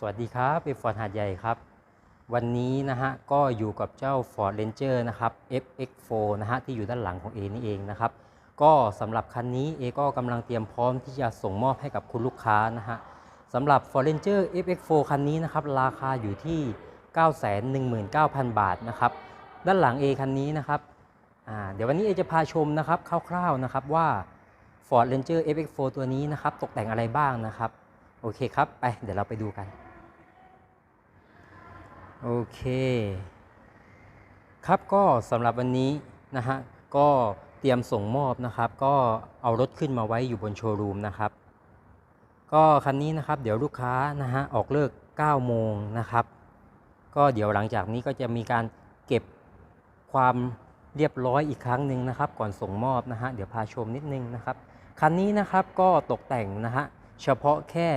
สวัสดีครับเป็นฟอร์ดหาดใหญ่ครับ วันนี้นะฮะก็อยู่กับเจ้า Ford Ranger นะครับ FX4 นะฮะที่อยู่ด้านหลังของ A นี่เองนะครับ ก็สำหรับคันนี้ A ก็กำลังเตรียมพร้อมที่จะส่งมอบให้กับคุณลูกค้านะฮะสำหรับ Ford Ranger FX4 คันนี้นะครับราคาอยู่ที่ 919,000 บาทนะครับ ด้านหลัง A คันนี้นะครับเดี๋ยววันนี้ A จะพาชมนะครับคร่าวๆนะครับว่า Ford Ranger FX4 ตัวนี้นะครับตกแต่งอะไรบ้างนะครับ โอเคครับ ไป เดี๋ยวเราไปดูกัน โอเค ครับก็สำหรับวันนี้นะฮะก็เตรียมส่งมอบนะครับ ก็เอารถขึ้นมาไว้อยู่บนโชว์รูมนะครับ ก็คันนี้นะครับเดี๋ยวลูกค้านะฮะออกเลิก 9 โมงนะครับ ก็เดี๋ยวหลังจากนี้ก็จะมีการเก็บความเรียบร้อยอีกครั้งหนึ่งนะครับ ก่อนส่งมอบนะฮะเดี๋ยวพาชมนิดนึงนะครับคันนี้นะครับก็ตกแต่งนะฮะเฉพาะแค่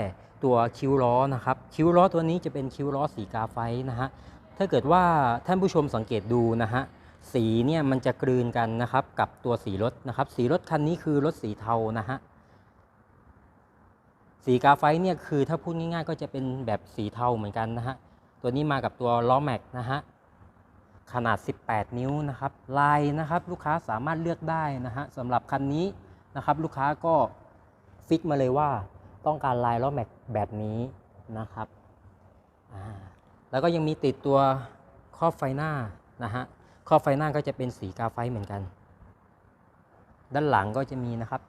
ตัวคิ้วล้อนะครับ คิ้วล้อตัวนี้จะเป็นคิ้วล้อสีกาไฟนะฮะถ้าเกิดว่าท่านผู้ชมสังเกตดูนะฮะสีเนี่ยมันจะกลืนกันนะครับกับตัวสีรถนะครับ สีรถคันนี้คือรถสีเทานะฮะสีกาไฟเนี่ยคือถ้าพูดง่ายๆ ก็จะเป็นแบบสีเทาเหมือนกันนะฮะตัวนี้มากับตัวล้อแม็กนะฮะขนาด 18 นิ้วนะครับลายนะครับลูกค้าสามารถเลือกได้นะฮะสำหรับคันนี้นะครับลูกค้าก็ฟิกมาเลยว่า ต้องการลายล้อแม็กแบบนี้นะครับ แล้วก็ยังมีติดตัวครอบไฟหน้านะฮะครอบไฟหน้าก็จะเป็นสีกาไฟเหมือนกัน ด้านหลังก็จะมีนะครับ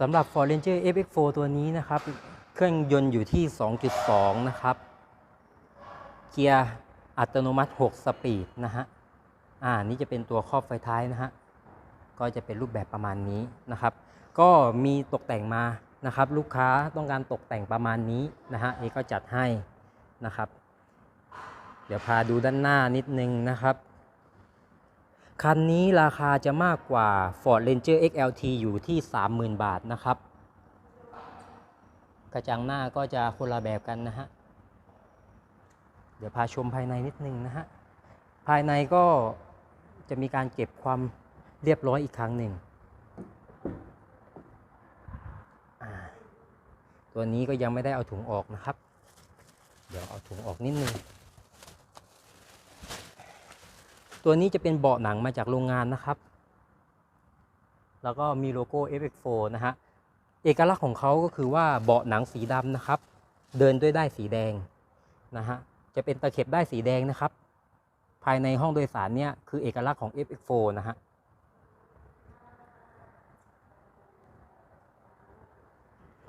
สำหรับ Ford Ranger FX4 ตัวนี้นะครับ เครื่องยนต์อยู่ที่ 2.2 นะครับ เกียร์อัตโนมัติ 6 สปีดนะฮะ อ่า นี่จะเป็นตัวครอบไฟท้ายนะฮะ ก็จะเป็นรูปแบบประมาณนี้นะครับ ก็มีตกแต่งมานะครับ ลูกค้าต้องการตกแต่งประมาณนี้นะฮะเอก็จัดให้นะครับ เดี๋ยวพาดูด้านหน้านิดนึงนะครับ คันนี้ราคาจะมากกว่า Ford Ranger XLT อยู่ที่ 30,000 บาทนะครับ กระจังหน้าก็จะคนละแบบกันนะฮะเดี๋ยวพาชมภายในนิดนึงนะฮะ ภายในก็จะมีการเก็บความ เรียบร้อยอีกครั้งหนึ่ง ตัวนี้ก็ยังไม่ได้เอาถุงออกนะครับ เดี๋ยวเอาถุงออกนิดนึง ตัวนี้จะเป็นเบาะหนังมาจากโรงงานนะครับ แล้วก็มีโลโก้ FX4 นะฮะ เอกลักษณ์ของเขาก็คือว่าเบาะหนังสีดำนะครับ เดินด้วยได้สีแดงนะฮะ จะเป็นตะเข็บได้สีแดงนะครับ ภายในห้องโดยสารเนี่ยคือเอกลักษณ์ของ FX4 นะฮะ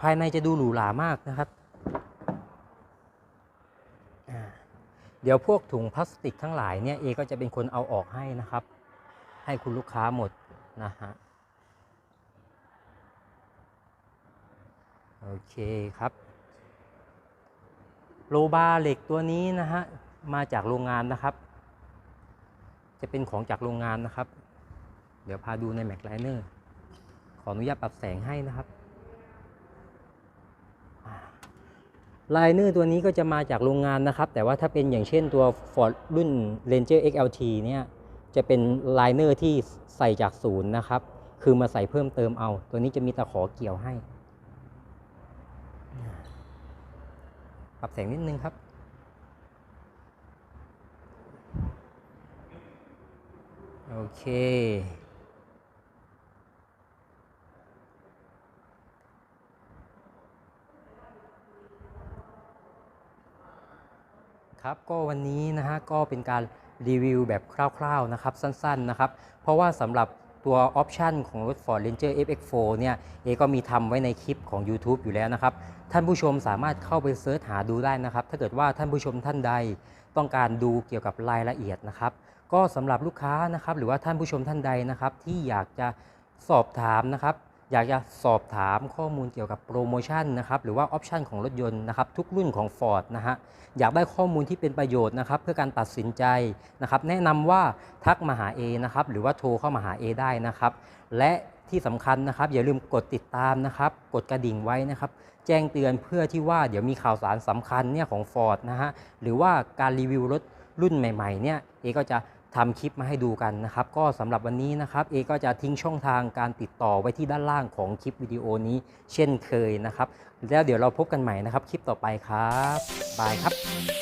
ภายในจะดูหรูหรามากนะครับ เดี๋ยวพวกถุงพลาสติกทั้งหลายเนี่ยเอก็จะเป็นคนเอาออกให้นะครับ ให้คุณลูกค้าหมดนะฮะโอเคครับโลบาร์เหล็กตัวนี้นะฮะมาจากโรงงานนะครับ จะเป็นของจากโรงงานนะครับ เดี๋ยวพาดูใน Mac Liner ขออนุญาตปรับแสงให้นะครับ ไลเนอร์ตัวนี้ก็จะมาจากโรงงานนะครับ แต่ว่าถ้าเป็นอย่างเช่นตัว Ford รุ่น Ranger XLT เนี่ยจะเป็นไลเนอร์ที่ใส่จากศูนย์นะครับ คือมาใส่เพิ่มเติมเอา ตัวนี้จะมีตะขอเกี่ยวให้ ปรับแสงนิดนึงครับ โอเค ครับก็วันนี้นะฮะก็เป็นการรีวิวแบบคร่าวๆนะครับสั้นๆนะครับเพราะว่าสำหรับตัวออปชันของรถ Ford Ranger FX4 เนี่ยเอก็มีทำไว้ในคลิปของ YouTube อยู่แล้วนะครับ ท่านผู้ชมสามารถเข้าไปเสิร์ชหาดูได้นะครับ ถ้าเกิดว่าท่านผู้ชมท่านใดต้องการดูเกี่ยวกับรายละเอียดนะครับ ก็สำหรับลูกค้านะครับหรือว่าท่านผู้ชมท่านใดนะครับที่อยากจะสอบถามนะครับ อยากจะสอบถามข้อมูลเกี่ยวกับโปรโมชั่นนะครับหรือว่าออปชันของรถยนต์นะครับทุกรุ่นของ Ford นะฮะอยากได้ข้อมูลที่เป็นประโยชน์นะครับเพื่อการตัดสินใจนะครับแนะนำว่าทักมาหา A นะครับหรือว่าโทรเข้ามาหา A ได้นะครับและที่สำคัญนะครับ อย่าลืมกดติดตามนะครับกดกระดิ่งไว้นะครับ แจ้งเตือนเพื่อที่ว่าเดี๋ยวมีข่าวสารสำคัญเนี่ยของ Ford นะฮะหรือว่าการรีวิวรถรุ่นใหม่ๆเนี่ยเอก็จะ ทำคลิปมาให้ดูกันนะครับ ก็สำหรับวันนี้นะครับเอก็จะทิ้งช่องทางการติดต่อไว้ที่ด้านล่างของคลิปวิดีโอนี้ เช่นเคยนะครับ แล้วเดี๋ยวเราพบกันใหม่นะครับ คลิปต่อไปครับบายครับ